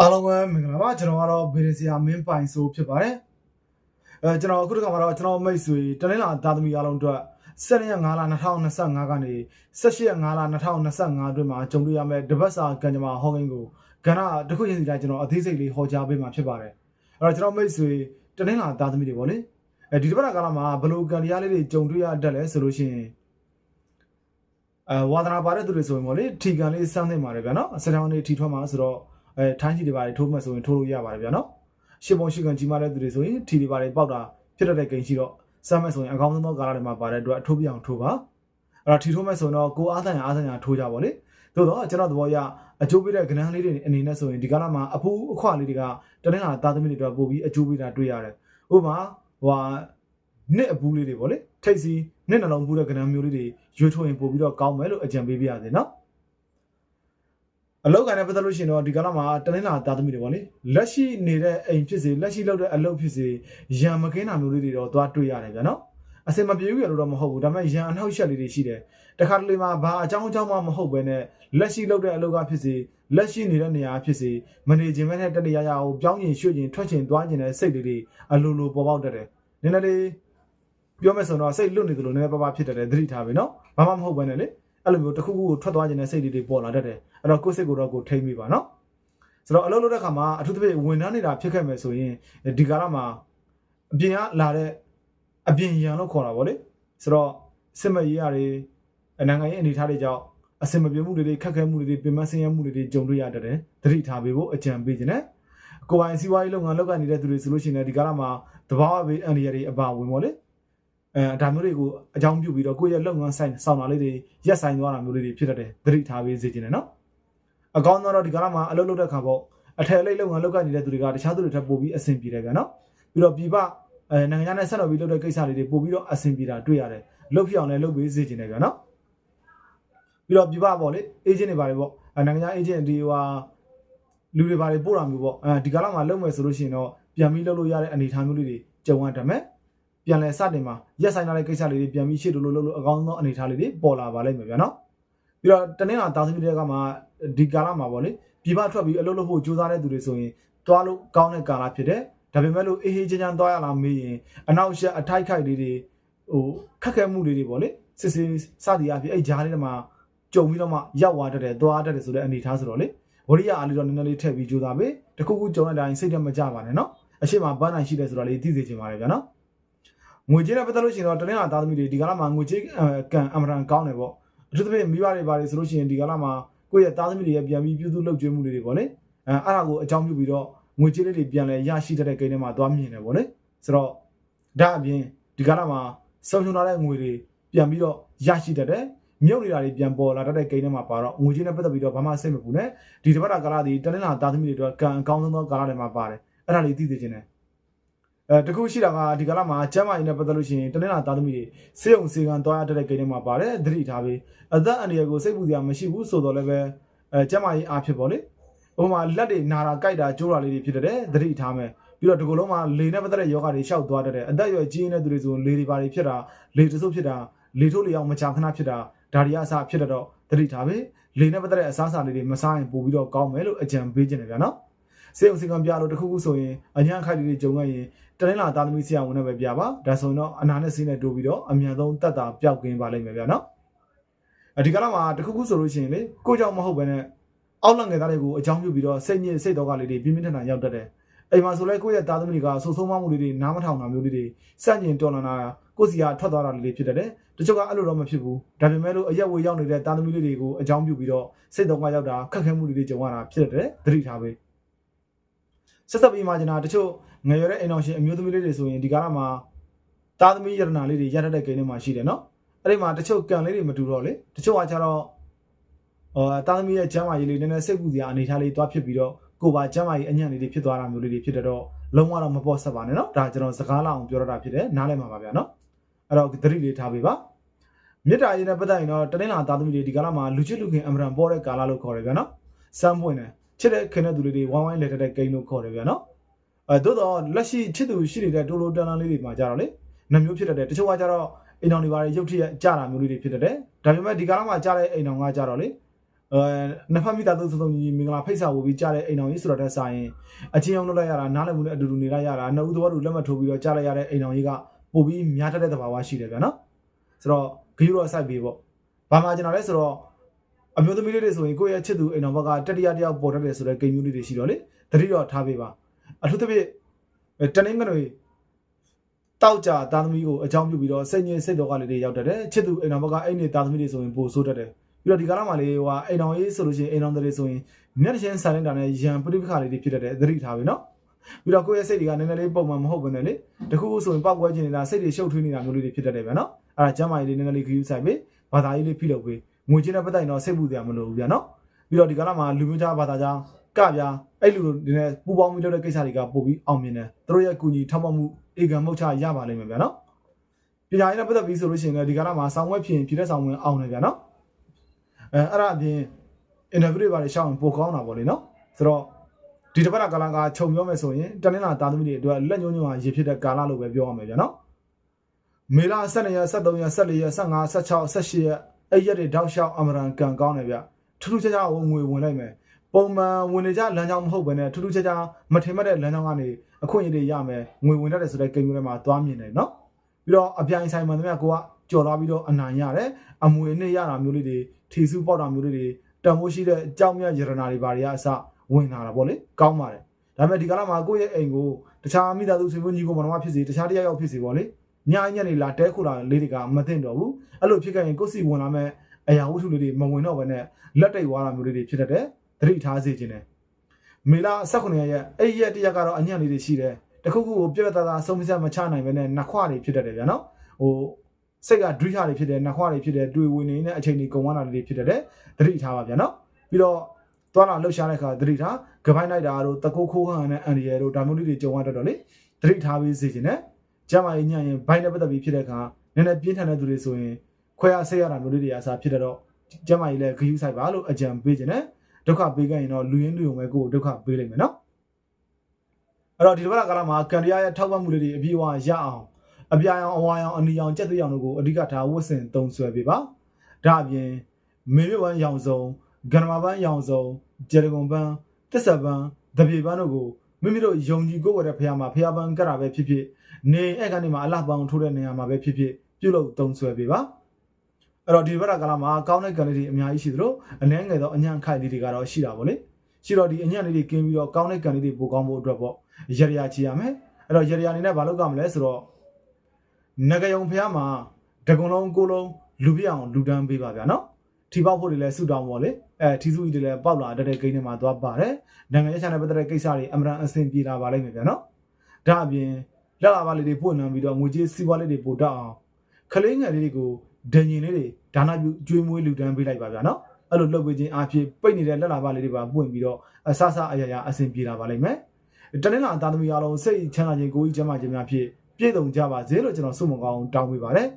အားလုံးပဲမင်္ဂလာပါကျွန်တော်ကတော့ဗီဒီဆီယာမင်းပိုင်ဆိုဖြစ်ပါတယ်အဲကျွန်တော်အခုတစ်ခါမှာတော့ကျွန်တော်မိတ်ဆွေတနင်္လာသားသမီးအားလုံးအတွက်7ရက်5လ2025ကနေ18ရက်5လ2025အတွင်းမှာကြုံတွေ့ရမယ့်တပတ်စာကံကြမ္မာဟောကိန်းကိုကဏ္ဍတစ်ခုချင်းစီတိုင်းကျွန်တော်အသေးစိတ်လေးဟောကြားပေးမှာဖြစ်ပါတယ်အဲ့တော့ကျွန်တော်မိတ်ဆွေတနင်္လာသားသမီးတွေပေါ့လေအဲဒီတပတ်ကာလမှာဘယ်လိုကံတရားလေးတွေကြုံတွေ့ရတတ်လဲဆိုလို့ရှိရင်အဲဝါသနာပါတဲ့သူတွေဆိုရင်ပေါ့လေထီကန်လေးစမ်းသင့်ပါတယ်ဗျာနော်စတောင်းလေးထီထွက်မှာဆိုတော့ အဲထိုင်းထီတွေပါတယ်ထိုးမှဆိုရင်ထိုးလို့ရပါတယ်ဗျာနော်ရှစ်ပုံရှစ်ကန်ကြီးမားတဲ့သူတွေဆိုရင်ထီတွေပါတယ်ပေါက်တာဖြစ်တတ်တဲ့ကိန်းရှိတော့စမ်းမဲ့ဆိုရင်အကောင်းဆုံးသောကာလတွေမှာပါတဲ့အတွက်အထိုးပြအောင်ထိုးပါအဲ့တော့ထီထိုးမဲ့ဆိုရင်တော့ကိုအားဆိုင်အားဆိုင်အားထိုးကြပါလေသို့တော့ကျွန်တော်သဘောအရအကျိုးပေးတဲ့ကဏ္ဍလေးတွေအနေနဲ့ဆိုရင်ဒီကာလမှာအဖူးအခွလေးတွေကတနင်္လာသားသမီးတွေအတွက်ပို့ပြီးအကျိုးပေးတာတွေ့ရတယ်ဥပမာဟိုဟာနှစ်အပူးလေးတွေပေါ့လေထိတ်စီနှစ်နှလုံးပူးတဲ့ကဏ္ဍမျိုးလေးတွေရွေးထိုးရင်ပို့ပြီးတော့ကောင်းမယ်လို့အကြံပေးပြရစေနော် အလောက်ကန်နဲ့ပတ်သက်လို့ရှိရင်တော့ဒီကာလမှာတနင်္လာသားသမီးတွေပေါ့လေလက်ရှိနေတဲ့အိမ်ဖြစ်စေလက်ရှိလုပ်တဲ့အလုပ်ဖြစ်စေရံမကင်းတာမျိုးလေးတွေတော့သွားတွေ့ရတယ်ဗျာနော်အစင်မပြေဘူးရလို့တော့မဟုတ်ဘူးဒါပေမဲ့ရံအနှောက်အယှက်လေးတွေရှိတယ်တခါတလေမှာဘာအကြောင်းအကြောင်းမှမဟုတ်ဘဲနဲ့လက်ရှိလုပ်တဲ့အလုပ်ကဖြစ်စေလက်ရှိနေတဲ့နေရာဖြစ်စေမနေခြင်းမဲ့နဲ့တတရရအောင်ပြောင်းရင်ရွှေ့ခြင်းထွက်ခြင်းသွားခြင်းတဲ့စိတ်လေးတွေအလိုလိုပေါ်ပေါက်တတ်တယ်နည်းနည်းလေးပြောမယ်ဆိုတော့စိတ်လွတ်နေသလိုနည်းနည်းပါးပါးဖြစ်တတ်တယ်သတိထားပြီနော်ဘာမှမဟုတ်ဘဲနဲ့လေ အဲ့လိုမျိုးတစ်ခုခုကိုထွက်သွားခြင်းတဲ့စိတ်လေးတွေပေါ်လာတတ်တယ်အဲ့တော့ကိုယ့်စိတ်ကိုတော့ကိုယ်ထိမ့်မိပါနော်ဆိုတော့အလုပ်လုပ်တဲ့ခါမှာအထူးသဖြင့်ဝန်ထမ်းနေတာဖြစ်ခဲ့မယ်ဆိုရင်ဒီကာလမှာအပြင်ကလာတဲ့အပြင်ရန်လို့ခေါ်တာဗောလေဆိုတော့စစ်မရေးရတယ်အနိုင်ငံရေးအနေအထားတွေကြောင့်အစင်မပြေမှုတွေခက်ခဲမှုတွေပြင်မဆင်းရဲမှုတွေကြုံတွေ့ရတတ်တယ်သတိထားပေးဖို့အကြံပေးခြင်းနဲ့ကိုယ်ပိုင်စီးပွားရေးလုပ်ငန်းလုပ်ကိုင်နေတဲ့သူတွေဆိုလို့ရှိရင်ဒီကာလမှာတဘာဝဘေးအန္တရာယ်တွေအပါဝင်ဗောလေ အဲဒါမျိုးတွေကိုအကြောင်းပြုပြီးတော့ကိုယ့်ရဲ့လုပ်ငန်းဆိုင်ဆောင်တာလေးတွေရက်ဆိုင်သွားတာမျိုးလေးတွေဖြစ်တတ်တယ်သတိထားပေးစေခြင်းနဲ့နော်အကောင်းဆုံးတော့ဒီကာလမှာအလုပ်လုပ်တဲ့ခါပေါ့အထယ်လေးလုပ်ငန်းလုပ်ကိုင်နေတဲ့သူတွေကတခြားသူတွေထပ်ပို့ပြီးအဆင်ပြေတယ်ဗျာနော်ပြီးတော့ပြပအဲနိုင်ငံခြားနဲ့ဆက်တော်ပြီးလုပ်တဲ့ကိစ္စတွေတွေပို့ပြီးတော့အဆင်ပြေတာတွေ့ရတယ်လုပ်ဖြစ်အောင်လည်းလုပ်ပေးစေခြင်းတယ်ဗျာနော်ပြီးတော့ပြပပေါ့လေအေဂျင့်တွေပါတယ်ပေါ့အဲနိုင်ငံခြားအေဂျင့်ဒီဟိုဟာလူတွေပါတယ်ပို့တာမျိုးပေါ့အဲဒီကာလမှာလုပ်မယ်ဆိုလို့ရှိရင်တော့ပြန်ပြီးလုပ်လို့ရတဲ့အနေအထားမျိုးလေးတွေကြုံရတတ်မယ် ပြန်လဲစတင်မှာရက်ဆိုင်လာတဲ့ကိစ္စလေးတွေပြန်ပြီးရှေ့လို့လို့လို့အကောင်းဆုံးအနေအထားလေးတွေပေါ်လာပါလိမ့်မယ်ဗျာနော်ပြီးတော့တနင်္လာတာသမီတွေကမှဒီကာလမှာပေါ့လေပြပထွက်ပြီးအလုပ်လုပ်ဖို့ကြိုးစားတဲ့သူတွေဆိုရင်တွားလို့ကောင်းတဲ့ကာလဖြစ်တယ်ဒါပေမဲ့လို့အေးအေးချမ်းချမ်းသွားရလားမေးရင်အနောက်ရှက်အထိုက်ခိုက်လေးတွေဟိုခက်ခဲမှုလေးတွေပေါ့လေစစ်စစ်စသည်အဖြစ်အဲ့ဂျားလေးတွေမှာကြုံပြီးတော့မှရောက်သွားတတ်တယ်သွားတတ်တယ်ဆိုတဲ့အနေအထားဆိုတော့လေဝရိယအားလေးတော့နည်းနည်းလေးထည့်ပြီးကြိုးစားပေးတခုခုကြုံတဲ့အတိုင်းစိတ်တမကြပါနဲ့နော်အရှိမဘန်းနိုင်ရှိတယ်ဆိုတော့လေသိစေချင်ပါတယ်ဗျာနော် ငွေကြေးနဲ့ပတ်သက်လို့ရှိရင်တော့တနင်္လာသားသမီးတွေဒီကာလမှာငွေကြေးကံအမရန်ကောင်းတယ်ပေါ့အထူးသဖြင့်မိဘတွေပါတယ်ဆိုလို့ရှိရင်ဒီကာလမှာကိုယ့်ရဲ့သားသမီးတွေရဲ့ပြန်ပြီးပြုစုလုပ်ကြွေးမှုတွေပေါ့လေအဲအဲ့ဒါကိုအကြောင်းပြုပြီးတော့ငွေကြေးလေးတွေပြန်လဲရရှိတတ်တဲ့ကိန်းထဲမှာသွားမြင်တယ်ပေါ့လေဆိုတော့ဒါအပြင်ဒီကာလမှာဆုံးရှုံးလာတဲ့ငွေတွေပြန်ပြီးတော့ရရှိတတ်တယ်မြုပ်နေတာတွေပြန်ပေါ်လာတတ်တဲ့ကိန်းထဲမှာပါတော့ငွေကြေးနဲ့ပတ်သက်ပြီးတော့ဘာမှစိတ်မပူနဲ့ဒီတစ်ပတ်တာကာလဒီတနင်္လာသားသမီးတွေတော့ကံအကောင်းဆုံးသောကာလတွေမှာပါတယ်အဲ့ဒါလေးသိသိချင်းတယ် အဲတခုရှိတာကဒီကာလမှာကျမ်းမာရေးနဲ့ပတ်သက်လို့ရှိရင်တနင်္လာသားသမီးတွေစေုံစေကံသွားရတဲ့ကိန်းထဲမှာပါတယ်သတိထားပြီးအသက်အန္တရာယ်ကိုစိတ်ပူစရာမရှိဘူးဆိုတော့လည်းပဲအဲကျမ်းမာရေးအားဖြစ်ပေါ့လေဥပမာလက်တွေနာတာကြိုက်တာကျိုးတာလေးတွေဖြစ်တဲ့သတိထားမယ်ပြီးတော့ဒီကုလုံးမှာလေနဲ့ပတ်သက်တဲ့ယောဂတွေရှောက်သွားတတ်တယ်အသက်အရွယ်ကြီးနေတဲ့သူတွေဆိုလေတွေပါတွေဖြစ်တာလေတဆုပ်ဖြစ်တာလေထိုးလေအောင်မချခဏဖြစ်တာဒါတွေအစဖြစ်တော့သတိထားပဲလေနဲ့ပတ်သက်တဲ့အစားအစာလေးတွေမစားရင်ပို့ပြီးတော့ကောင်းမယ်လို့အကြံပေးခြင်းတယ်ဗျာနော် စေုံစင်ကံပြလို့တခုခုဆိုရင်အညာခိုက်လေးတွေဂျုံခဲ့ရင်တနင်္လာသားသမီးဆရာဝန်နဲ့ပဲပြပါဒါဆိုရင်တော့အနာနဲ့ဆေးနဲ့တိုးပြီးတော့အမြန်ဆုံးတက်တာပျောက်ကင်းပါလိမ့်မယ်ဗျာနော်အဒီကလာမှာတခုခုဆိုလို့ရှိရင်လေကိုကြောင့်မဟုတ်ဘဲနဲ့အောက်လက်ငယ်သားတွေကိုအကြောင်းပြုပြီးတော့စိတ်ညစ်စိတ်တော့ကလေးတွေပြင်းပြင်းထန်ထန်ရောက်တတ်တယ်အိမ်မှာဆိုလဲကိုယ့်ရဲ့သားသမီးတွေကဆိုးဆိုးမမှုလေးတွေနားမထောင်တာမျိုးလေးတွေစန့်ကျင်တော်လန်တာကိုယ့်စီကထွက်သွားတာလေးတွေဖြစ်တတ်တယ်တချို့ကအဲ့လိုတော့မဖြစ်ဘူးဒါပေမဲ့လို့အရက်ဝေရောက်နေတဲ့သားသမီးလေးတွေကိုအကြောင်းပြုပြီးတော့စိတ်တော့ကရောက်တာခက်ခဲမှုလေးတွေကြုံရတာဖြစ်တတ်တယ်သတိထားပေး ဆက်သက်ပြီးမှကျွန်တော်တချို့ငယ်ရွယ်တဲ့အိမ်တော်ရှင်အမျိုးသမီးလေးတွေဆိုရင်ဒီကာလမှာသားသမီးယရနာလေးတွေရတတ်တဲ့ကိန်းတွေမှာရှိတယ်နော်အဲ့ဒီမှာတချို့ကံလေးတွေမတူတော့လေတချို့ကကျတော့ဟောသားသမီးရဲ့ကျမ်းမာရေးလေးနည်းနည်းစိတ်ပူစရာအနေထားလေးတွားဖြစ်ပြီးတော့ကိုပါကျမ်းမာရေးအညံ့လေးတွေဖြစ်သွားတာမျိုးလေးတွေဖြစ်တော့လုံးဝတော့မပေါ့ဆက်ပါနဲ့နော်ဒါကျွန်တော်စကားလောက်အောင်ပြောရတာဖြစ်တယ်နားလည်မှာပါဗျာနော်အဲ့တော့သတိလေးထားပေးပါမြစ်တာရေးနဲ့ပတ်သက်ရင်တော့တနင်္လာသားသမီးတွေဒီကာလမှာလူချစ်လူခင်အမရန်ပေါ်တဲ့ကာလလို့ခေါ်တယ်ဗျာနော်စမ်းပွင့်တယ် ချစ်တဲ့ခင်တဲ့သူလေးတွေဝိုင်းဝိုင်းလက်ထက်တဲ့ကိန်းလို့ခေါ်တယ်ဗျာနော်အဲသို့တော့လက်ရှိချစ်သူရှိနေတဲ့တိုးလိုတန်လန်းလေးတွေမှာကြတော့လေနှမျိုးဖြစ်တတ်တယ်တချို့ကကြတော့အိမ်တော်တွေပါရုပ်ထရက်ကြတာမျိုးလေးတွေဖြစ်တတ်တယ်ဒါပေမဲ့ဒီကာလမှာကြတဲ့အိမ်တော်ကကြတော့လေဟအဲနှစ်ဖက်မိသားစုစုံစုံညီညီမင်္ဂလာဖိတ်စာဝေပြီးကြားတဲ့အိမ်တော်ကြီးဆိုတော့တဲ့ဆိုင်အချင်းအောင်လုပ်လိုက်ရတာနားလည်မှုနဲ့အတူတူနေလိုက်ရတာနှစ်ဦးသဘောတူလက်မှတ်ထိုးပြီးတော့ကြားလိုက်ရတဲ့အိမ်တော်ကြီးကပို့ပြီးများတတ်တဲ့သဘာဝရှိတယ်ဗျာနော်ဆိုတော့ဂယူတော့စိုက်ပြီးပေါ့ဘာမှကျွန်တော်လဲဆိုတော့ အမျိုးသမီးလေးတွေဆိုရင်ကိုယ့်ရဲ့ချစ်သူအိမ်တော်ဘက်ကတတိယတယောက်ပေါ်တတ်တယ်ဆိုတဲ့ဂိမ်းမျိုးလေးတွေရှိတော့လေတတိတော့ထားပေးပါအထူးသဖြင့်တနင်္ဂနွေတောက်ကြသားသမီးကိုအကြောင်းပြုပြီးတော့စိတ်ညစ်စိတ်တော်ကလေးတွေရောက်တတ်တယ်ချစ်သူအိမ်တော်ဘက်ကအိမ်နေသားသမီးတွေဆိုရင်ပိုဆိုးတတ်တယ်ပြီးတော့ဒီကာလမှာလေဟိုအိမ်တော်ရေးဆိုလို့ရှိရင်အိမ်တော်တွေဆိုရင်မျက်နှာချင်းဆိုင်နေတာနဲ့ရံပရိပခါလေးတွေဖြစ်တတ်တယ်သတိထားပြီနော်ပြီးတော့ကိုယ့်ရဲ့စိတ်တွေကနည်းနည်းလေးပုံမှန်မဟုတ်ဘဲနဲ့လေတခုခုဆိုရင်ပောက်ကွဲခြင်းနေတာစိတ်တွေရှုပ်ထွေးနေတာမျိုးလေးတွေဖြစ်တတ်တယ်ဗျာနော်အဲ့ဒါကျမ်းမာရေးလေးနည်းနည်းလေးခရူးဆိုင်ပြီဘာသာရေးလေးဖိလုပ်ပြီး ငွေချင်းနဲ့ပတ်သက်ရင်တော့စိတ်ပူတယ်မလို့ဘူးဗျာနော်ပြီးတော့ဒီကာလမှာလူမျိုးခြားဘာသာကြောင်းကဗျာအဲ့လူတွေနဲ့ပူပေါင်းပြီးလုပ်တဲ့ကိစ္စတွေကပို့ပြီးအောင်မြင်တယ်သူတို့ရဲ့ကူညီထောက်ပံ့မှုအေကံမုတ်ချရပါလိမ့်မယ်ဗျာနော်ပညာရေးနဲ့ပတ်သက်ပြီးဆိုလို့ရှိရင်လည်းဒီကာလမှာဆောင်းဝက်ဖြစ်ရင်ပြည်တဲ့ဆောင်းဝင်အောင်တယ်ဗျာနော်အဲအဲ့ဒါအပြင် interview တွေပါလေရှောင်းရင်ပိုကောင်းတာပေါ့လေနော်ဆိုတော့ဒီတစ်ပတ်ကာလကခြုံပြောမယ်ဆိုရင်တနင်္လာသားသမီးတွေအတွက်လက်ညှိုးညွှန်ဟာရေဖြစ်တဲ့ကာလလို့ပဲပြောရမယ်ဗျာနော်မေလ12ရက်13ရက်14ရက်15 16 18ရက် အဲ့ရက်တွေတောက်လျှောက်အမရန်ကန်ကောင်းတယ်ဗျထူးထူးခြားခြားဝင်ငွေဝင်လိုက်မယ်ပုံမှန်ဝင်နေကြလမ်းကြောင်းမဟုတ်ဘဲနဲ့ထူးထူးခြားခြားမထင်မှတ်တဲ့လမ်းကြောင်းကနေအခွင့်အရေးတွေရမယ်ငွေဝင်တတ်တယ်ဆိုတဲ့ကိန်းမျိုးတွေမှာသွားမြင်တယ်နော်ပြီးတော့အပြိုင်ဆိုင်မှန်သမျှကိုကကြော်လာပြီးတော့အနိုင်ရတယ်အမွေနဲ့ရတာမျိုးလေးတွေထီစုပေါက်တာမျိုးလေးတွေတန်ဖိုးရှိတဲ့အကြောင်းမြတ်ယရနာတွေဘာတွေကအစဝင်လာတာပေါ့လေကောင်းပါတယ်ဒါပေမဲ့ဒီကာလမှာကိုယ့်ရဲ့အိမ်ကိုတခြားမိသားစုဆွေမျိုးညီကိုမောင်နှမဖြစ်စေတခြားတယောက်ယောက်ဖြစ်စေပေါ့လေ ညညနေလာတဲခုလာလေးတွေကမသိတော့ဘူးအဲ့လိုဖြစ်ခဲ့ရင်ကိုယ့်စီဝင်လာမဲ့အရာဝတ္ထုလေးတွေမဝင်တော့ဘဲနဲ့လက်တိတ်သွားတာမျိုးလေးတွေဖြစ်တတ်တယ်သတိထားစေခြင်းနဲ့မေလာ18ရက်အဲ့ရက်တရက်ကတော့အညံ့လေးတွေရှိတယ်တခုခုကိုပြက်ပြက်သားသားဆုံးဖြတ်မချနိုင်ဘဲနဲ့နှခွတွေဖြစ်တတ်တယ်ဗျာနော်ဟိုစိတ်ကဒွိခတွေဖြစ်တယ်နှခွတွေဖြစ်တယ်တွေ့ဝင်နေတဲ့အချိန်ကြီးကုံဝါတာတွေဖြစ်တတ်တယ်သတိထားပါဗျာနော်ပြီးတော့သွားလာလှုပ်ရှားတဲ့အခါသတိထားကပိုင်းလိုက်တာတို့တကုတ်ခိုးခန့်နဲ့အန်ဒီရယ်တို့ဒါမျိုးလေးတွေကြုံရတတ်တော့လေသတိထားပြီးစေခြင်းနဲ့ ကျမကြီးညံ့ရင်ဘိုင်းနဲ့ပတ်သက်ပြီးဖြစ်တဲ့အခါနည်းနည်းပြင်းထန်တဲ့သူတွေဆိုရင်ခွဲရဆေးရတာမျိုးလေးတွေအစားဖြစ်တတ်တော့ကျမကြီးလည်းဂရုစိုက်ပါလို့အကြံပေးခြင်းနဲ့ဒုက္ခပေးခဲ့ရင်တော့လူရင်းလူုံပဲကိုယ်ဒုက္ခပေးလိုက်မယ်နော်အဲ့တော့ဒီတစ်ပတ်ကာလမှာကန်ရီယာရဲ့ထောက်ပံ့မှုလေးတွေအပြည့်အဝရအောင်အပြာရောင်အဝါရောင်အနီရောင်ကြက်သွေးရောင်တို့ကိုအဓိကထားဝတ်ဆင်သုံးဆွဲပေးပါဒါအပြင်မေမြဝမ်းရောင်စုံဂန္ဓမာပန်းရောင်စုံဂျေရဂွန်ပန်းတစ္ဆပန်းတပြေပန်းတို့ကို မိမိတို့ယုံကြည်ကိုယ်ဝတ်တဲ့ဖះမှာဖះပန်းကတ်တာပဲဖြစ်ဖြစ်နေအဲ့ကနေမှာအလှပန်းထိုးတဲ့နေရာမှာပဲဖြစ်ဖြစ်ပြုလုပ်သုံးဆွဲပေးပါအဲ့တော့ဒီဘက်ကကာလမှာကောင်းတဲ့ကံလေးတွေအများကြီးရှိသလိုအနှဲငယ်သောအညံ့ခိုက်လေးတွေကတော့ရှိတာပေါ့လေရှိတော့ဒီအညံ့လေးတွေကင်းပြီးတော့ကောင်းတဲ့ကံလေးတွေပိုကောင်းဖို့အတွက်ပေါ့ရရချီရမယ်အဲ့တော့ရရအနေနဲ့ဘာလုပ်ကြမလဲဆိုတော့ငကယုံဖះမှာတကုံလုံးကိုလုံးလူပြအောင်လူတန်းပေးပါဗျာနော် ထီပေါက်ဖို့တွေလည်းဆူတောင်းပေါ့လေအဲထီစုကြီးတွေလည်းပေါက်လာတတ်တဲ့ဂိမ်းတွေမှာသွားပါတယ်နိုင်ငံရေးချန်တဲ့ပတ်သက်တဲ့ကိစ္စတွေအမှန်အဆင်ပြေလာပါလိမ့်မယ်ဗျာနော်ဒါအပြင်လက်လာပါလေးတွေပွင့်နှံပြီးတော့ငွေကြေးစီးပွားလေးတွေပို့တော့အောင်ခလေးငယ်လေးတွေကိုဒဏ်ရင်လေးတွေဒါနပြုကျွေးမွေးလူတန်းပေးလိုက်ပါဗျာနော်အဲ့လိုလုပ်ပေးခြင်းအဖြစ်ပိတ်နေတဲ့လက်လာပါလေးတွေပါပွင့်ပြီးတော့အဆဆအရရအဆင်ပြေလာပါလိမ့်မယ်တနင်္လာသားသမီးအားလုံးစိတ်ချမ်းသာခြင်းကိုယ်ကြီးကျန်းမာခြင်းများဖြင့်ပြည့်စုံကြပါစေလို့ကျွန်တော်ဆုမကောင်းတောင်းပေးပါတယ်